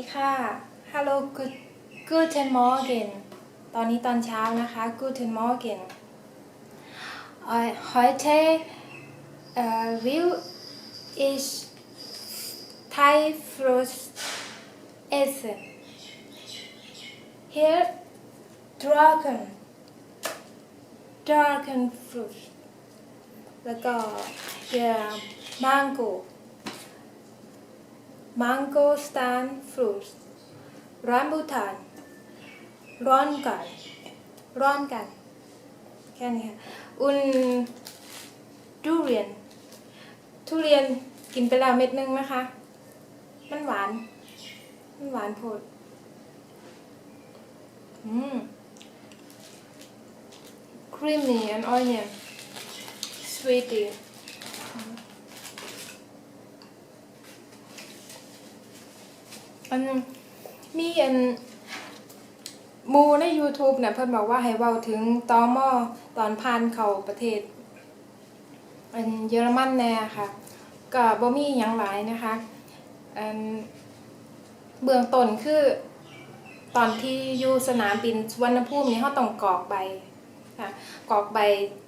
ดีค่ะ Hello good Guten Morgen ตอนนี้ตอนเช้านะคะ Guten Morgen äh, heute äh, will ich Thai Fruit essen hier Dragon Dragon Fruit แล้วก็ here Mango Mango Stan Fruit ร้านบูทาน ร้อนกัน ร้อนกัน แค่นี้ค่ะ อุ่นทุเรียน ทุเรียนกินไปแล้วเม็ดนึงนะคะ มันหวาน มันหวานโพดอืม creamy and onion sweetie อันมีอันมูใน YouTube เนี่ยเพิ่นบอกว่าให้เว้าถึงตอมอตอนผ่านเข้าประเทศ อันเยอรมันแน่ค่ะ ก็บ่มีหยังหลายนะคะอันเบื้องต้นคือ ตอนที่อยู่สนามบินสุวรรณภูมินี่เฮาต้องกรอกใบค่ะกรอกใบ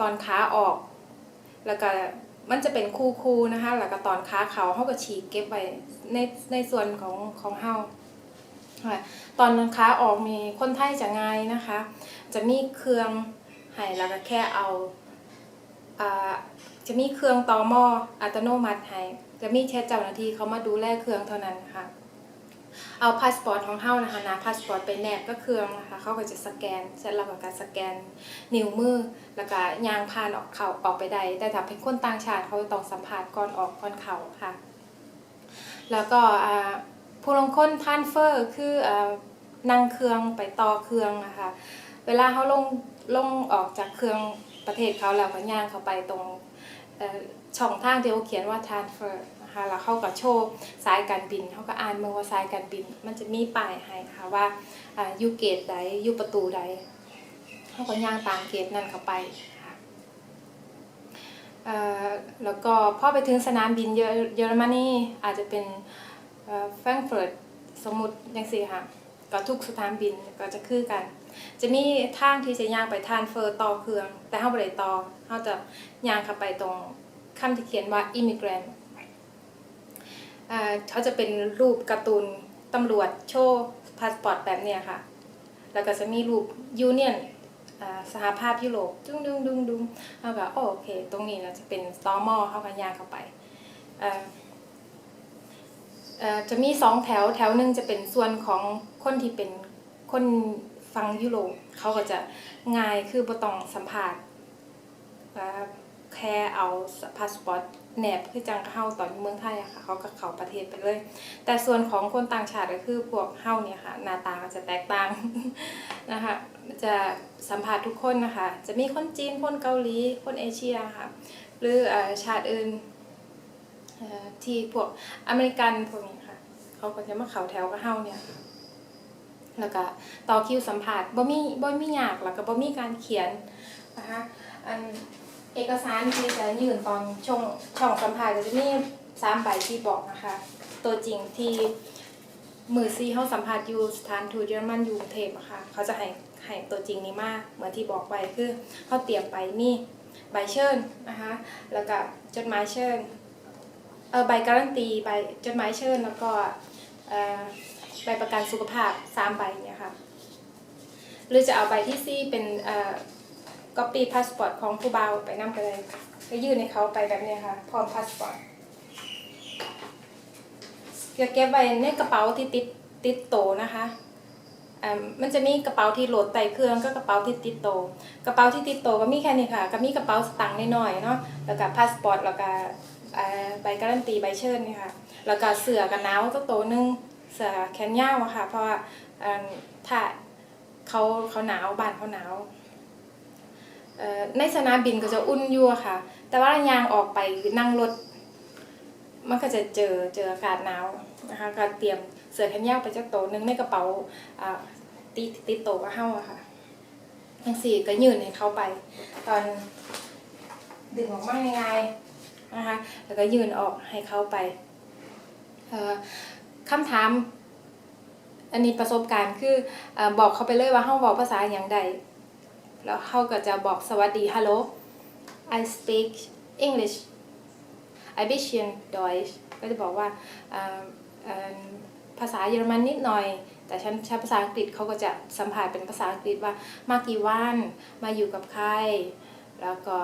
ตอนขาออก แล้วก็ มันจะเป็นคู่ๆนะคะแล้วก็ตอนค้าเขาเขาก็ฉีกเก็บไว้ในในส่วนของของเฮาค่ะตอนค้าออกมีคนไทยจะง่ายนะคะ จะมีเครื่องให้แล้วก็แค่เอาอ่าจะมีเครื่องต่อหม้ออัตโนมัติให้จะมีแค่เจ้าหน้าที่เขามาดูแลเครื่องเท่านั้นค่ะ เอาพาสปอร์ตของเฮานะคะนะพาสปอร์ตไปแนบก็เครื่องนะคะเขาก็จะสแกนเสร็จแล้วก็การสแกนนิ้วมือแล้วก็ยางผ่านออกเขาออกไปได้แต่ถ้าเป็นคนต่างชาติเขาต้องสัมผัสก่อนออกก่อนเขาค่ะ แล้วก็ผู้ลงคนทานเฟอร์คืออนั่งเครื่องไปต่อเครื่องนะคะเวลาเขาลงลงออกจากเครื่องประเทศเขาแล้วก็ย่างเขาไปตรงช่องทางที่เขาเขียนว่า transfer นะคะแล้วเขาก็โชว์สายการบินเขาก็อ่านเมื่อว่าสายการบิน มันจะมีป้ายให้ค่ะว่าอ่ายูเกตใดยูประตูใดเขาก็ย่างตามเกตนั่นเข้าไปค่ะแล้วก็พอไปถึงสนามบินเยอรมนีอาจจะเป็นแฟรงก์เฟิร์ตสมมุติยังสิค่ะก็ทุกสนามบินก็จะคือกัน จะมีทางที่จะย่างไปทานเฟอร์ต่อเครื่อง แต่เฮาบ่ได้ต่อเฮาจะย่างเข้าไปตรงคำที่เขียนว่า immigrant เขาจะเป็นรูปการ์ตูนตำรวจโชว์พาสปอร์ตแบบเนี้ยค่ะ แล้วก็จะมีรูปยูเนียนสหภาพยุโรปดุ้งดุ้งดุ้งดุ้งแล้วก็โอเค ตรงนี้นะจะเป็นตอมอเข้ากันยางเข้าไปจะมีสองแถวแถวหนึ่งจะเป็นส่วนของคนที่เป็นคนฟังยุโรปเขาก็จะง่ายคือบ่ต้องสัมภาษณ์อ่าแค่เอาพาสปอร์ต แหนบคือจังเข้าตอนอยู่เมืองไทยอะค่ะเขาก็เข้าประเทศไปเลย แต่ส่วนของคนต่างชาติก็คือพวกเฮาเนี่ยค่ะหน้าตาจะแตกต่างนะคะจะสัมผัสทุกคนนะคะ จะมีคนจีนคนเกาหลีคนเอเชียค่ะ หรือชาติอื่นที่พวกอเมริกันพวกนี้ค่ะเขาก็จะมาเข้าแถวกับเฮาเนี่ยแล้วก็ต่อคิวสัมผัสบ่มีบ่มียากแล้วก็บ่มีการเขียนนะคะอัน เอกสารที่จะยื่นตอนช่องช่องสัมภาษณ์ก็จะมีสามใบที่บอกนะคะ ตัวจริงที่มือซีเขาสัมภาษณ์อยู่สถานทูตเยอรมันอยู่กรุงเทพอะค่ะ เขาจะให้ให้ตัวจริงนี้มากเหมือนที่บอกไปคือเขาเตรียมไปมีใบเชิญนะคะ แล้วก็จดหมายเชิญเออใบการันตีใบจดหมายเชิญแล้วก็เออใบประกันสุขภาพสามใบเนี่ยค่ะ หรือจะเอาใบที่ซี่เป็นเออ ก๊อปปี้พาสปอร์ตของผู้เบาไปนำไปเลยก็ยื่นให้เขาไปแบบนี้ค่ะ พร้อมพาสปอร์ตจะเก็บไว้ในกระเป๋าที่ติดติดโตนะคะมันจะมีกระเป๋าที่โหลดไต่เครื่องก็กระเป๋าที่ติดโต กระเป๋าที่ติดโตก็มีแค่นี้ค่ะ ก็มีกระเป๋าสตางค์น้อยๆเนาะ แล้วก็พาสปอร์ต แล้วก็ใบการันตีใบเชิญนี่ค่ะ แล้วก็เสื้อกันหนาวตัวโตนึง เสื้อแขนยาวค่ะ เพราะว่าถ้าเขาเขาหนาวบ้านเขาหนาว ในสนามบินก็จะอุ่นอยู่อะค่ะ แต่ว่ายางออกไปนั่งรถ มันก็จะเจอเจออากาศหนาวนะคะก็เตรียมเสื้อแขนยาวไปจักโตวหนึงในกระเป๋าติดติดโตกับเฮาอะค่ะทั้งสี่ก็ยืนให้เขาไป ตอนดึงออกมาง่ายๆนะคะแล้วก็ยืนออกให้เขาไปคำถาม อันนี้ประสบการณ์คืออบอกเขาไปเลยว่าเฮาบอกภาษาอย่างใด แล้วเขาก็จะบอกสวัสดี hello I speak English I b i s c h e n Deutsch ก็จะบอกว่าภาษาเยอรมันนิดหน่อย แต่ฉันใช้ภาษาอังกฤษเขาก็จะสัมภาษณ์เป็นภาษาอังกฤษว่ามากี่วัน มาอยู่กับใคร แล้วก็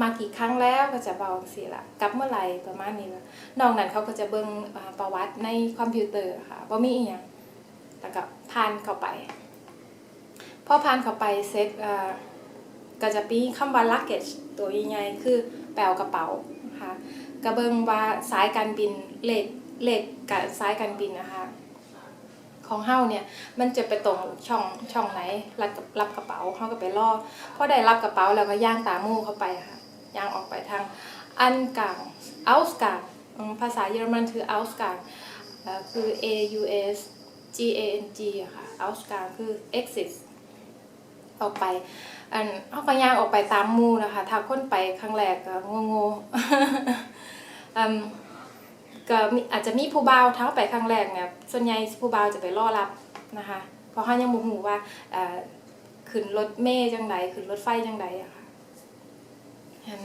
มากี่ครั้งแล้วก็จะบอกสิละกลับเมื่อไหร่ประมาณนี้ละนอกนั้นเขาก็จะเบิ่งประวัติในคอมพิวเตอร์ค่ะว่ามีอีหยังแล้วก็ผ่านเข้าไป พอผ่านเข้าไปเสร็จเอ่อก็จะมีคำว่า luggage ตัวใหญ่ๆคือแปลกระเป๋านะคะกระเบิงว่าสายการบินเลขเลขกับสายการบินนะคะของเฮาเนี่ยมันจะไปตรงช่องช่องไหนรับรับกระเป๋าเฮาก็ไปรอพอได้รับกระเป๋าแล้วก็ย่างตามหมู่เข้าไปค่ะย่างออกไปทางอันกลาง Ausgang อืมภาษาเยอรมันคือ Ausgang เอ่อคือ A U S G A N G ค่ะ Ausgang คือ exit ออกไป อันเขาก็ย่างออกไปตามมูนะคะ ถ้าคนไปครั้งแรกก็โง่ๆอืมก็มีอาจจะมีผู้บ่าวเท้าไปครั้งแรกเนี่ยส่วนใหญ่ผู้บ่าวจะไปรอรับนะคะ เพราะเขายังบ่ฮู้ว่าขึ้นรถเมล์จังใดขึ้นรถไฟจังใดอะค่ะอัน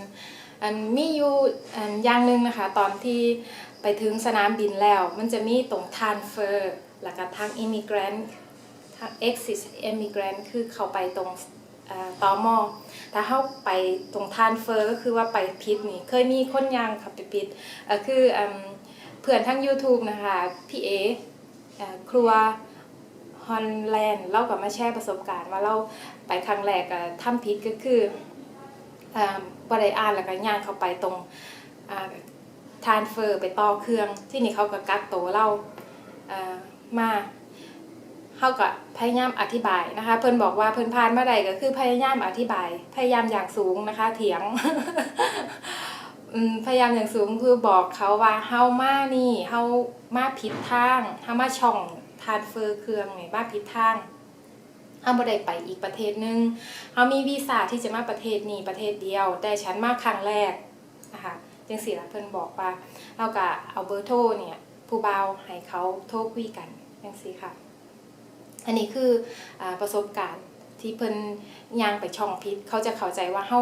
อันมีอยู่อันอย่างหนึ่งนะคะ ตอนที่ไปถึงสนามบินแล้ว มันจะมีตรง transfer แล้วก็ทาง immigrant ทาง exit immigrant คือเขาไปตรงเอ่อตอมอถ้าเข้าไปตรง transfer ก็คือว่าไปผิดนี่ เคยมีคนยางขับไปผิดเอ่อคืออเพื่อนทั้ง YouTube นะคะ พี่เอครัวฮอลแลนด์เราก็มาแชร์ประสบการณ์ว่าเราไปครั้งแรกอะทำผิดก็คือบ่ไดอ่านแล้วก็ย่างเข้าไปตรงทานเฟอร์ไปต่อเครื่อง ที่นี่เขาก็กักตัวเราเอ่อมา เขาก็พยายามอธิบายนะคะ เพิ่นบอกว่าเพิ่นพานมาใดก็คือพยายามอธิบาย พยายามอย่างสูงนะคะ เถียงพยายามอย่างสูงคือบอกเขาว่าเฮามานี่เฮามาผิดทางเฮามาช่องทานเฟอร์เครื่องนี่มาผิดทางเฮาบ่ได้ไปอีกประเทศนึงเฮามีวีซ่าที่จะมาประเทศนี้ประเทศเดียว แต่ฉันมาครั้งแรกนะคะจังซี่ละเพิ่นบอกว่าเราก็เอาเบอร์โทรเนี่ยผู้เบาวให้เขาโทรคุยกันอย่างซี่ค่ะ อันนี้คืออประสบการณ์ที่เพิ่นย่างไปช่องพิษ เขาจะเข้าใจว่าเฮา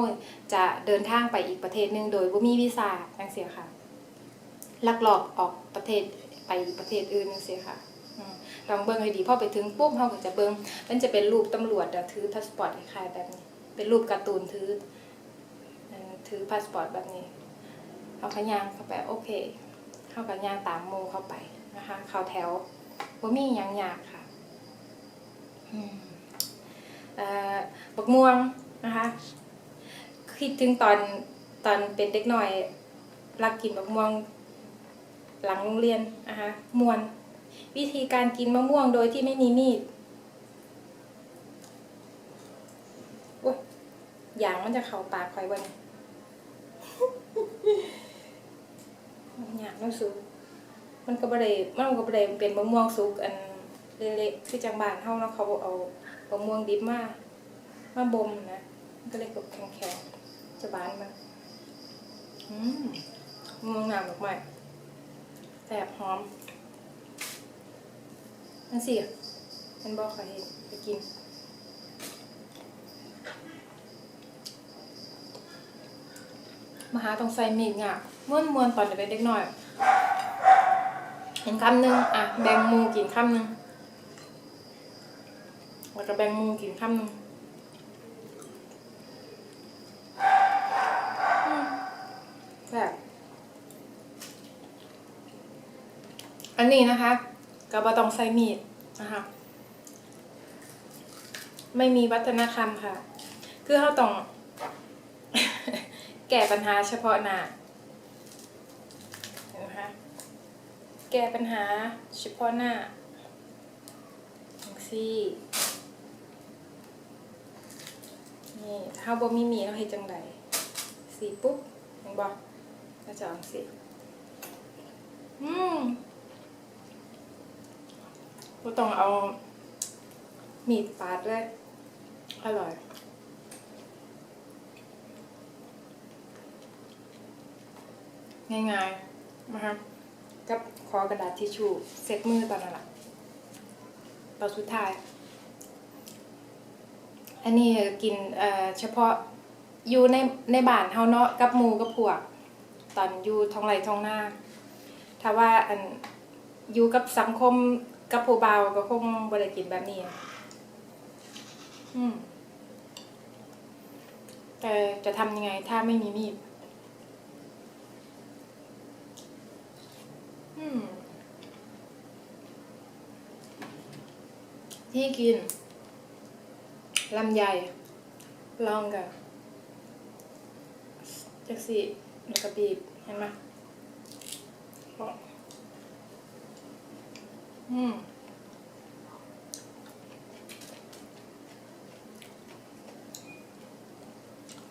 จะเดินทางไปอีกประเทศหนึงโดยบ่มีวีซ่าจังซี่ค่ะ ลักลอบออกประเทศไปประเทศอื่นจังซี่ค่ะต้องเบิ่งให้ดีพอไปถึงปุ๊บเฮาก็จะเบิ่งมันจะเป็นรูปตำรวจถือพาสปอร์ตคล้ายแบบนี้ เป็นรูปการ์ตูนถือถือพาสปอร์ตแบบนี้เอาขยางเข้าไปโอเค เข้ากับยางตามโมเข้าไปนะคะ เข้าแถวบ่มีหยังยากค่ะ บักม่วงนะคะคิดถึงตอนตอนเป็นเด็กหน่อยรักกินบักม่วงหลังโรงเรียนนะคะมวน วิธีการกินมะม่วงโดยที่ไม่มีมีดอุ้ยอย่างมันจะเข้าปากคอยวันอยากน้ำซุปมันก็บ่ได้มันก็บ่ได้เป็นมะม่วงสุกอัน เละๆคือจังบานเฮาเนาะเขาเอามะม่วงดิบมามาบ่มนะก็เลยกบแข็งๆจะบานมันอืมมะม่วงน้ำดอกไม้แซ่บหอมนั่นสิมันบ่ค่อยเห็นไปกินมาหาต้องใส่มีดเนี่ยม้วนมวนตอนเด็กๆหน่อยเห็นคำหนึ่งอะแบ่งหมูกินคำหนึ่ง แล้วก็แบ่งหมูกินคำหนึ่งอืมแบบอันนี้นะคะกระบะต้องใส่มีดนะคะ ไม่มีวัฒนธรรมค่ะ คือเขาต้อง แก้ปัญหาเฉพาะหน้าเห็นะคะแก้ปัญหาเฉพาะหน้าจังซี่ นี่ถ้าบ่มีมีเราเฮ็ดจังไดสีปุ๊บเห็นบ่ก็จะเอังสิอืมบ่ต้องเอา มีดปาดเลยอร่อยง่ายๆนะคะกับขอกระดาษทิชชู่เซ็ตมือตอนนั้นแหละตอนสุดท้าย อันนี้กินเอ่อเฉพาะอยู่ในในบ้านเฮาเนาะกับหมูกับพวก ตอนอยู่ท้องไร่ท้องนาถ้าว่าอันอยู่กับสังคมกับผู้บ่าก็คงบ่ได้กินแบบนี้อะอืมแต่จะทำยังไงถ้าไม่มีมีดอืมที่กิน ลำไยลองกันจักสิแล้วก็บีบเห็นไหมอืม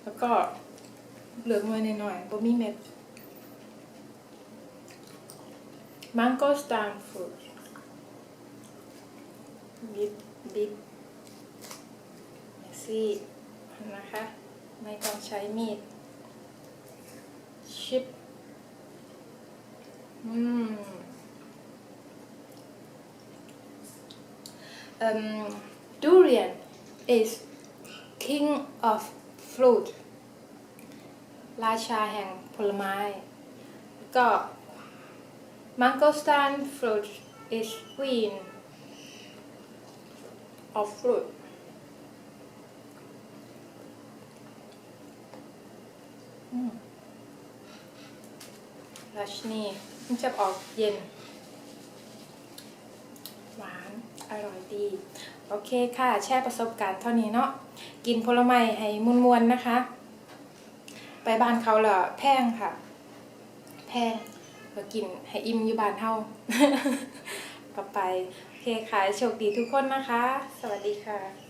แล้วก็เหลืองไว้หน่อยๆบ่มีเม็ด mango star fruit บิบบิบ ซี่นะคะ ไม่ต้องใช้มีด ชิป อืม um, durian is king of fruit ราชาแห่งผลไม้ ก็ mangostan fruit is queen of fruit อืม ราชนีมันจะออกเย็น หวาน อร่อยดี โอเคค่ะ แชร์ประสบการณ์เท่านี้เนาะ กินผลไม้ให้มวนๆนะคะ ไปบ้านเขาเหรอแพงค่ะ แพงก็กินให้อิ่มอยู่บ้านเฮาก็ไป โอเคค่ะ โชคดีทุกคนนะคะ สวัสดีค่ะ